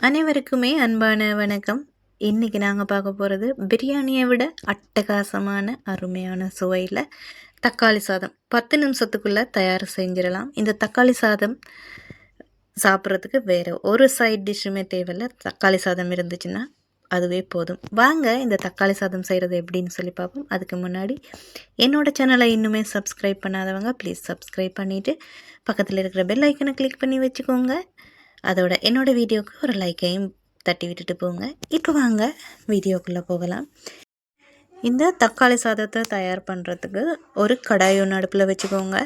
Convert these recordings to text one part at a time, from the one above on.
அனைவருக்குமே அன்பான வணக்கம். இன்றைக்கி நாங்கள் பார்க்க போகிறது பிரியாணியை விட அட்டகாசமான அருமையான சுவையில் தக்காளி சாதம். பத்து நிமிஷத்துக்குள்ளே தயார் செஞ்சிடலாம். இந்த தக்காளி சாதம் சாப்பிட்றதுக்கு வேறு ஒரு சைட் டிஷ்ஷுமே தேவையில்லை. தக்காளி சாதம் இருந்துச்சுன்னா அதுவே போதும். வாங்க இந்த தக்காளி சாதம் செய்கிறது எப்படின்னு சொல்லி பார்ப்போம். அதுக்கு முன்னாடி என்னோடய சேனலை இன்னுமே சப்ஸ்கிரைப் பண்ணாதவங்க ப்ளீஸ் சப்ஸ்கிரைப் பண்ணிவிட்டு பக்கத்தில் இருக்கிற பெல் ஐக்கனை கிளிக் பண்ணி வச்சுக்கோங்க. அதோட என்னோடய வீடியோவுக்கு ஒரு லைக்கையும் தட்டி விட்டுட்டு போங்க. இப்போ வாங்க வீடியோக்குள்ளே போகலாம். இந்த தக்காளி சாதத்தை தயார் பண்ணுறதுக்கு ஒரு கடாய் ஒன்று அடுப்பில் வச்சுக்கோங்க.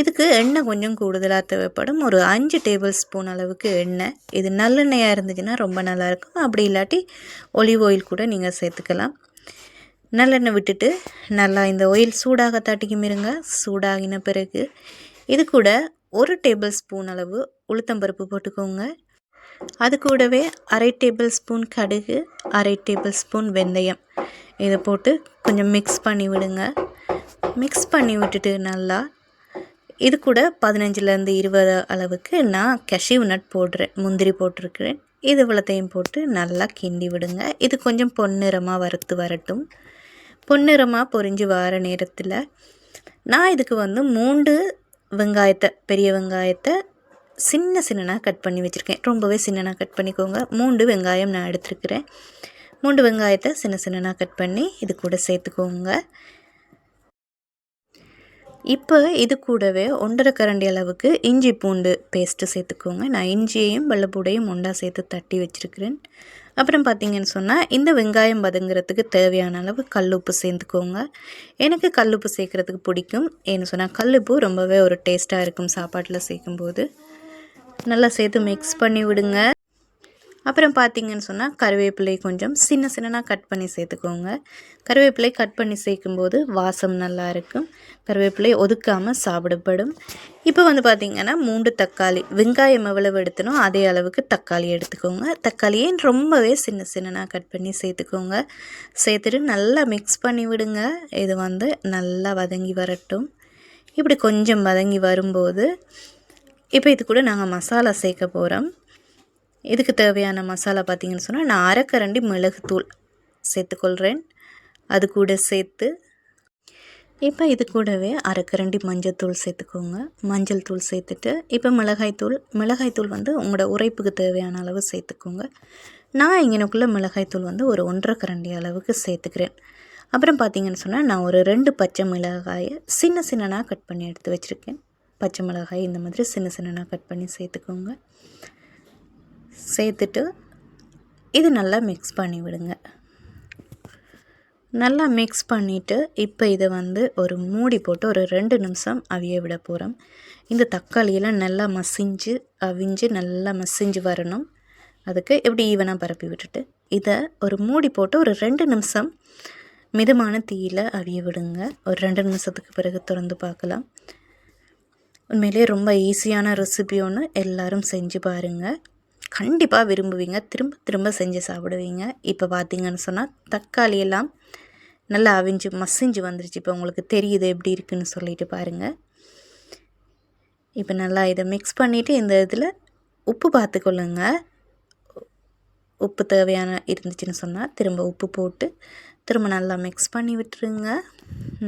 இதுக்கு எண்ணெய் கொஞ்சம் கூடுதலாக தேவைப்படும். ஒரு அஞ்சு டேபிள் ஸ்பூன் அளவுக்கு எண்ணெய். இது நல்லெண்ணெயாக இருந்துச்சுன்னா ரொம்ப நல்லாயிருக்கும். அப்படி இல்லாட்டி ஒலிவ் ஆயில் கூட நீங்கள் சேர்த்துக்கலாம். நல்லெண்ணெய் விட்டுட்டு நல்லா இந்த ஆயில் சூடாக தட்டிக்கும் இருங்க சூடாகின பிறகு இது கூட ஒரு டேபிள் ஸ்பூன் அளவு உளுத்தம்பருப்பு போட்டுக்கோங்க. அது கூடவே அரை டேபிள் ஸ்பூன் கடுகு அரை டேபிள் ஸ்பூன் வெந்தயம். இதை போட்டு கொஞ்சம் மிக்ஸ் பண்ணி விடுங்க. மிக்ஸ் பண்ணி விட்டுட்டு நல்லா இது கூட பதினஞ்சுலேருந்து இருபது அளவுக்கு நான் கஷிவ் நட் போடுறேன் முந்திரி போட்டிருக்கிறேன். இது இவ்வளோத்தையும் போட்டு நல்லா கிண்டி விடுங்க. இது கொஞ்சம் பொன்னிறமாக வறுத்து வரட்டும். பொன்னிறமாக பொரிஞ்சு வர நேரத்தில் நான் இதுக்கு வந்து மூன்று வெங்காயத்தை பெரிய வெங்காயத்தை சின்ன சின்னனாக கட் பண்ணி வச்சுருக்கேன். ரொம்பவே சின்னனாக கட் பண்ணிக்கோங்க. மூண்டு வெங்காயம் நான் எடுத்துருக்கிறேன். மூண்டு வெங்காயத்தை சின்ன சின்னனாக கட் பண்ணி இது கூட சேர்த்துக்கோங்க. இப்போ இது கூடவே ஒன்றரை கரண்டி அளவுக்கு இஞ்சி பூண்டு பேஸ்ட்டு சேர்த்துக்கோங்க. நான் இஞ்சியையும் வெள்ளைப்பூடையும் ஒன்றா சேர்த்து தட்டி வச்சுருக்கிறேன். அப்புறம் பார்த்திங்கன்னு சொன்னால் இந்த வெங்காயம் வதங்குறதுக்கு தேவையான அளவு கல்லுப்பு சேர்த்துக்கோங்க எனக்கு கல்லுப்பு சேர்க்குறதுக்கு பிடிக்கும். ஏன்னு சொன்னால் கல்லுப்பு ரொம்பவே ஒரு டேஸ்ட்டாக இருக்கும் சாப்பாட்டில் சேர்க்கும்போது. நல்லா சேர்த்து மிக்ஸ் பண்ணி விடுங்க. அப்புறம் பார்த்தீங்கன்னு சொன்னால் கருவேப்பிலை கொஞ்சம் சின்ன சின்னனாக கட் பண்ணி சேர்த்துக்கோங்க. கருவேப்பிலை கட் பண்ணி சேர்க்கும்போது வாசம் நல்லா இருக்கும். கருவேப்பிலை ஒதுக்காமல் சாப்பிடப்படும். இப்போ வந்து பார்த்திங்கன்னா மூன்று தக்காளி வெங்காயம் எவ்வளவு எடுத்தனோ அதே அளவுக்கு தக்காளி எடுத்துக்கோங்க. தக்காளியே ரொம்பவே சின்ன சின்னனாக கட் பண்ணி சேர்த்துக்கோங்க. சேர்த்துட்டு நல்லா மிக்ஸ் பண்ணி விடுங்க. இது வந்து நல்லா வதங்கி வரட்டும். இப்படி கொஞ்சம் வதங்கி வரும்போது இப்போ இது கூட நாங்கள் மசாலா சேர்க்க போகிறோம் இதுக்கு தேவையான மசாலா பார்த்திங்கன்னு சொன்னால் நான் அரைக்கரண்டி மிளகுத்தூள் சேர்த்துக்கொள்கிறேன். அது கூட சேர்த்து இப்போ இது கூடவே அரைக்கரண்டி மஞ்சள் தூள் சேர்த்துக்கோங்க. மஞ்சள் தூள் சேர்த்துட்டு இப்போ மிளகாய்த்தூள் மிளகாய்த்தூள் வந்து உங்களோட உரைப்புக்கு தேவையான அளவு சேர்த்துக்கோங்க. நான் இங்கனக்குள்ளே மிளகாய்த்தூள் வந்து ஒரு ஒன்றரை கரண்டி அளவுக்கு சேர்த்துக்கிறேன். அப்புறம் பார்த்திங்கன்னு சொன்னால் நான் ஒரு ரெண்டு பச்சை மிளகாயை சின்ன சின்னனாக கட் பண்ணி எடுத்து வச்சுருக்கேன். பச்சை மிளகாய் இந்த மாதிரி சின்ன சின்னனாக கட் பண்ணி சேர்த்துக்கோங்க. சேர்த்துட்டு இது நல்லா மிக்ஸ் பண்ணி விடுங்க. நல்லா மிக்ஸ் பண்ணிவிட்டு இப்போ இதை வந்து ஒரு மூடி போட்டு ஒரு ரெண்டு நிமிஷம் அவிய விட போகிறோம் இந்த தக்காளியெல்லாம் நல்லா மசிஞ்சு அவிஞ்சு நல்லா மசிஞ்சு வரணும். அதுக்கு எப்படி ஈவனாக பரப்பி விட்டுட்டு இதை ஒரு மூடி போட்டு ஒரு ரெண்டு நிமிஷம் மிதமான தீயில் அவிய விடுங்க. ஒரு ரெண்டு நிமிஷத்துக்கு பிறகு திறந்து பார்க்கலாம். உண்மையிலே ரொம்ப ஈஸியான ரெசிபி ஒன்று எல்லோரும் செஞ்சு பாருங்கள் கண்டிப்பாக விரும்புவீங்க. திரும்ப திரும்ப செஞ்சு சாப்பிடுவீங்க. இப்போ பார்த்தீங்கன்னு சொன்னால் தக்காளி எல்லாம் நல்லா அவிஞ்சு மசிஞ்சு வந்துருச்சு. இப்போ உங்களுக்கு தெரியுது எப்படி இருக்குன்னு சொல்லிட்டு பாருங்கள் இப்போ நல்லா இதை மிக்ஸ் பண்ணிவிட்டு இந்த இதில் உப்பு பார்த்துக்கொள்ளுங்க உப்பு தேவையான இருந்துச்சுன்னு சொன்னால் திரும்ப உப்பு போட்டு திரும்ப நல்லா மிக்ஸ் பண்ணி விட்டுருங்க.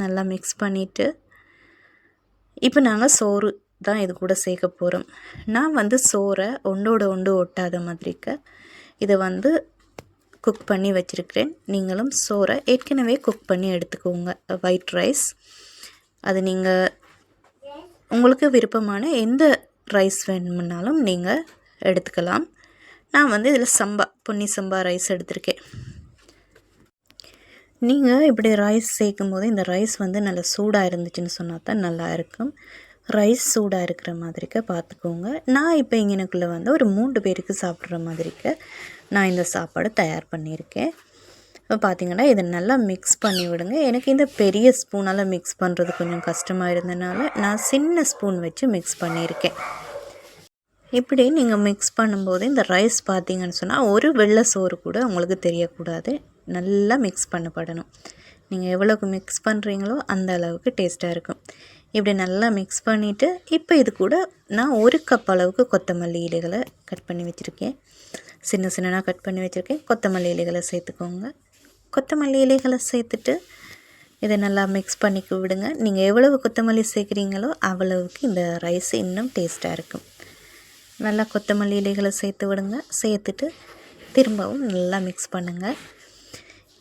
நல்லா மிக்ஸ் பண்ணிவிட்டு இப்போ நாங்கள் சோறு தான் இது கூட சேர்க்க போகிறோம் நான் வந்து சோறை ஒன்றோட ஒன்று ஒட்டாத மாதிரிக்க இதை வந்து குக் பண்ணி வச்சுருக்கிறேன். நீங்களும் சோறை ஏற்கனவே குக் பண்ணி எடுத்துக்கோங்க. ஒயிட் ரைஸ் அது நீங்கள் உங்களுக்கு விருப்பமான எந்த ரைஸ் வேணும்னாலும் நீங்கள் எடுத்துக்கலாம். நான் வந்து இதில் சம்பா பொன்னி சம்பா ரைஸ் எடுத்திருக்கேன். நீங்கள் இப்படி ரைஸ் சேர்க்கும் போது இந்த ரைஸ் வந்து நல்லா சூடாக இருந்துச்சுன்னு சொன்னால் தான் நல்லா இருக்கும். ரைஸ் சூடாக இருக்கிற மாதிரிக்க பார்த்துக்கோங்க. நான் இப்போ இங்கனக்குள்ளே வந்து ஒரு மூன்று பேருக்கு சாப்பிட்ற மாதிரிக்க நான் இந்த சாப்பாடு தயார் பண்ணியிருக்கேன். இப்போ பார்த்தீங்கன்னா இதை நல்லா மிக்ஸ் பண்ணி விடுங்க. எனக்கு இந்த பெரிய ஸ்பூனால் மிக்ஸ் பண்ணுறது கொஞ்சம் கஷ்டமாக இருந்தனால நான் சின்ன ஸ்பூன் வச்சு மிக்ஸ் பண்ணியிருக்கேன். இப்படி நீங்கள் மிக்ஸ் பண்ணும்போது இந்த ரைஸ் பார்த்தீங்கன்னு சொன்னால் ஒரு வெள்ளை சோறு கூட உங்களுக்கு தெரியக்கூடாது. நல்லா மிக்ஸ் பண்ணப்படணும். நீங்கள் எவ்வளோக்கு மிக்ஸ் பண்ணுறீங்களோ அந்த அளவுக்கு டேஸ்ட்டாக இருக்கும். இப்படி நல்லா மிக்ஸ் பண்ணிவிட்டு இப்போ இது கூட நான் ஒரு கப் அளவுக்கு கொத்தமல்லி இலைகளை கட் பண்ணி வச்சுருக்கேன். சின்ன சின்னதாக கட் பண்ணி வச்சுருக்கேன். கொத்தமல்லி இலைகளை சேர்த்துக்கோங்க. கொத்தமல்லி இலைகளை சேர்த்துட்டு இதை நல்லா மிக்ஸ் பண்ணிக்க விடுங்க. நீங்கள் எவ்வளவு கொத்தமல்லி சேர்க்குறீங்களோ அவ்வளவுக்கு இந்த ரைஸ் இன்னும் டேஸ்ட்டாக இருக்கும். நல்லா கொத்தமல்லி இலைகளை சேர்த்து விடுங்க. சேர்த்துட்டு திரும்பவும் நல்லா மிக்ஸ் பண்ணுங்கள்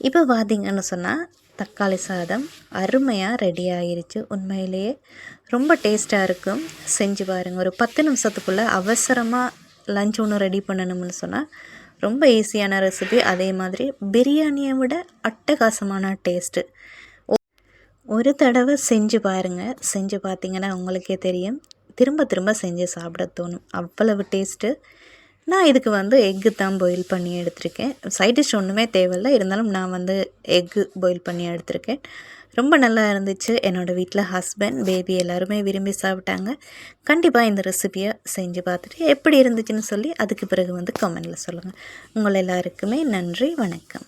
இப்போ பார்த்திங்கன்னு சொன்னால் தக்காளி சாதம் அருமையாக ரெடி ஆயிருச்சு. உண்மையிலேயே ரொம்ப டேஸ்ட்டாக இருக்கும். செஞ்சு பாருங்கள் ஒரு பத்து நிமிஷத்துக்குள்ளே அவசரமாக லஞ்ச் ஒன்று ரெடி பண்ணணும்னு சொன்னால் ரொம்ப ஈஸியான ரெசிபி அதே மாதிரி பிரியாணியை விட அட்டகாசமான டேஸ்ட்டு ஒரு தடவை செஞ்சு பாருங்கள் செஞ்சு பார்த்தீங்கன்னா உங்களுக்கே தெரியும். திரும்ப திரும்ப செஞ்சு சாப்பிட தோணும். அவ்வளவு டேஸ்ட்டு நான் இதுக்கு வந்து எக்கு தான் பாயில் பண்ணி எடுத்திருக்கேன். சைட் டிஷ் ஒன்றுமே தேவையில்லை. இருந்தாலும் நான் வந்து எக்கு பாயில் பண்ணி எடுத்திருக்கேன். ரொம்ப நல்லா இருந்துச்சு. என்னோடய வீட்டில் ஹஸ்பண்ட் பேபி எல்லாருமே விரும்பி சாப்பிட்டாங்க. கண்டிப்பாக இந்த ரெசிபியை செஞ்சு பார்த்துட்டு எப்படி இருந்துச்சுன்னு சொல்லி அதுக்கு பிறகு வந்து கமெண்டில் சொல்லுங்கள் உங்கள் எல்லாருக்குமே நன்றி. வணக்கம்.